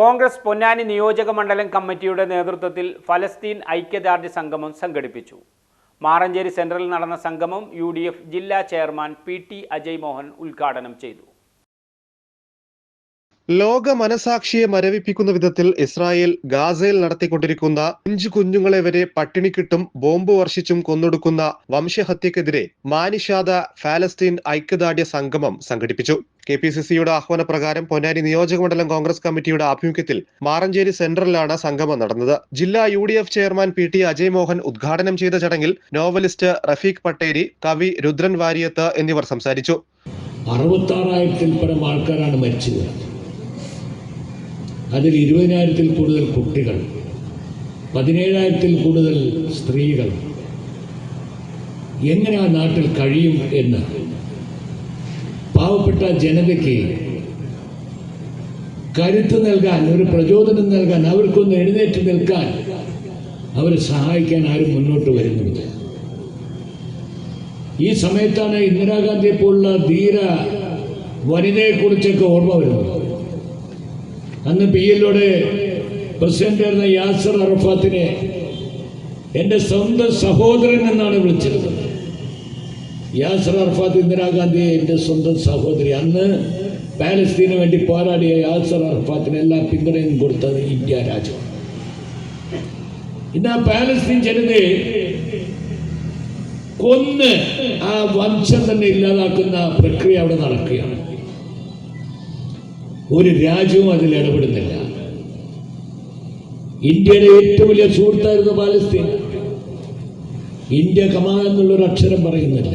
കോൺഗ്രസ് പൊന്നാനി നിയോജക മണ്ഡലം കമ്മിറ്റിയുടെ നേതൃത്വത്തിൽ ഫലസ്തീൻ ഐക്യദാർഢ്യ സംഗമം സംഘടിപ്പിച്ചു. മാറഞ്ചേരി സെൻട്രലിൽ നടന്ന സംഗമം യു ജില്ലാ chairman P T Ajay Mohan ഉദ്ഘാടനം ചെയ്തു. ലോക മനസാക്ഷിയെ മരവിപ്പിക്കുന്ന വിധത്തിൽ ഇസ്രായേൽ ഗാസയിൽ നടത്തിക്കൊണ്ടിരിക്കുന്ന അഞ്ചു കുഞ്ഞുങ്ങളെ വരെ പട്ടിണിക്കിട്ടും ബോംബ് വർഷിച്ചും കൊന്നൊടുക്കുന്ന വംശഹത്യക്കെതിരെ മാനിഷാദ ഫാലസ്തീൻ ഐക്യദാർഢ്യ സംഗമം സംഘടിപ്പിച്ചു. കെ പി സി സിയുടെ ആഹ്വാന പ്രകാരം പൊന്നാനി നിയോജകമണ്ഡലം കോൺഗ്രസ് കമ്മിറ്റിയുടെ ആഭിമുഖ്യത്തിൽ മാറഞ്ചേരി സെന്ററിലാണ് സംഗമം നടന്നത്. ജില്ലാ U D F chairman P T Ajay Mohan ഉദ്ഘാടനം ചെയ്ത ചടങ്ങിൽ നോവലിസ്റ്റ് റഫീഖ് പട്ടേരി കവി രുദ്രൻ വാരിയത്ത് എന്നിവർ സംസാരിച്ചു. അറുപത്താറായിരത്തിൽ പരം ആൾക്കാരാണ് മരിച്ചത്. അതിൽ ഇരുപതിനായിരത്തിൽ കൂടുതൽ കുട്ടികൾ പതിനേഴായിരത്തിൽ കൂടുതൽ സ്ത്രീകൾ. എങ്ങനെ ആ നാട്ടിൽ കഴിയും എന്ന്? പാവപ്പെട്ട ജനതയ്ക്ക് കരുത്ത് നൽകാൻ ഒരു പ്രചോദനം നൽകാൻ അവർക്കൊന്ന് എഴുന്നേറ്റ് നിൽക്കാൻ അവരെ സഹായിക്കാൻ ആരും മുന്നോട്ട് വരുന്നുണ്ട് ഈ സമയത്താണ് ഇന്ദിരാഗാന്ധിയെ പോലുള്ള ധീര വനിതയെക്കുറിച്ചൊക്കെ ഓർമ്മ വരുന്നത്. അന്ന് പി എല്ലോടെ പ്രസിഡന്റായിരുന്ന യാസർ അറഫാത്തിനെ എന്റെ സ്വന്തം സഹോദരൻ എന്നാണ് വിളിച്ചിരുന്നത്. യാസർ അറഫാത്ത് ഇന്ദിരാഗാന്ധിയെ എന്റെ സ്വന്തം സഹോദരി. അന്ന് പാലസ്തീനു വേണ്ടി പോരാടിയ യാസർ അറഫാത്തിന് എല്ലാ പിന്തുണയും കൊടുത്തത് ഇന്ത്യ രാജ്യമാണ് ഇന്ന് ആ പാലസ്തീൻ ജനതയെ കൊന്ന് ആ വംശം തന്നെ ഇല്ലാതാക്കുന്ന പ്രക്രിയ അവിടെ നടക്കുകയാണ്. ഒരു രാജ്യവും അതിൽ ഇടപെടുന്നില്ല. ഇന്ത്യയുടെ ഏറ്റവും വലിയ സുഹൃത്തായിരുന്നു പാലസ്തീൻ. ഇന്ത്യ കമാ എന്നുള്ളൊരു അക്ഷരം പറയുന്നില്ല.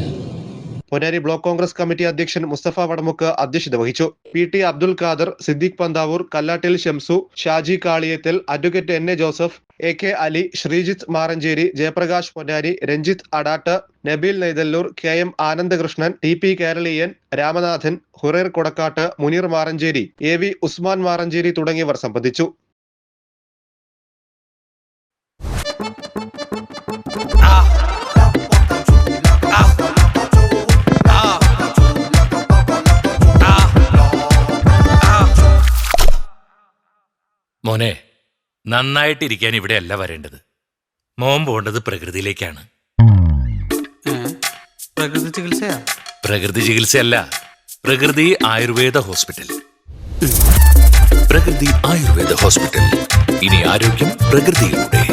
പൊന്നാരി ബ്ലോക്ക് കോൺഗ്രസ് കമ്മിറ്റി അധ്യക്ഷൻ മുസ്തഫ വടമുക്ക് അധ്യക്ഷത വഹിച്ചു. P T Abdul Khader Siddique Panthavoor Kallattil Shamsu Shaji Kaliyathil advocate N A Joseph A K Ali Sreejith Maranchery Jayaprakash Ponnani Ranjith Adattu Nabeel Neythalloor K M Anandakrishnan T P Keraleeyan Ramanathan ഹുറേർ Kodakkattu Muneer Maranchery A V Usman Maranchery തുടങ്ങിയവർ സംബന്ധിച്ചു. മോനെ നന്നായിട്ടിരിക്കാൻ ഇവിടെയല്ല വരേണ്ടത്. മോൻ പോണ്ടത് പ്രകൃതിയിലേക്കാണ്. പ്രകൃതി ചികിത്സയാ? പ്രകൃതി ചികിത്സയല്ല പ്രകൃതി Ayurveda hospital. പ്രകൃതി ആയുർവേദ ഹോസ്പിറ്റൽ. ഇനി ആരോഗ്യം പ്രകൃതിയിലൂടെ.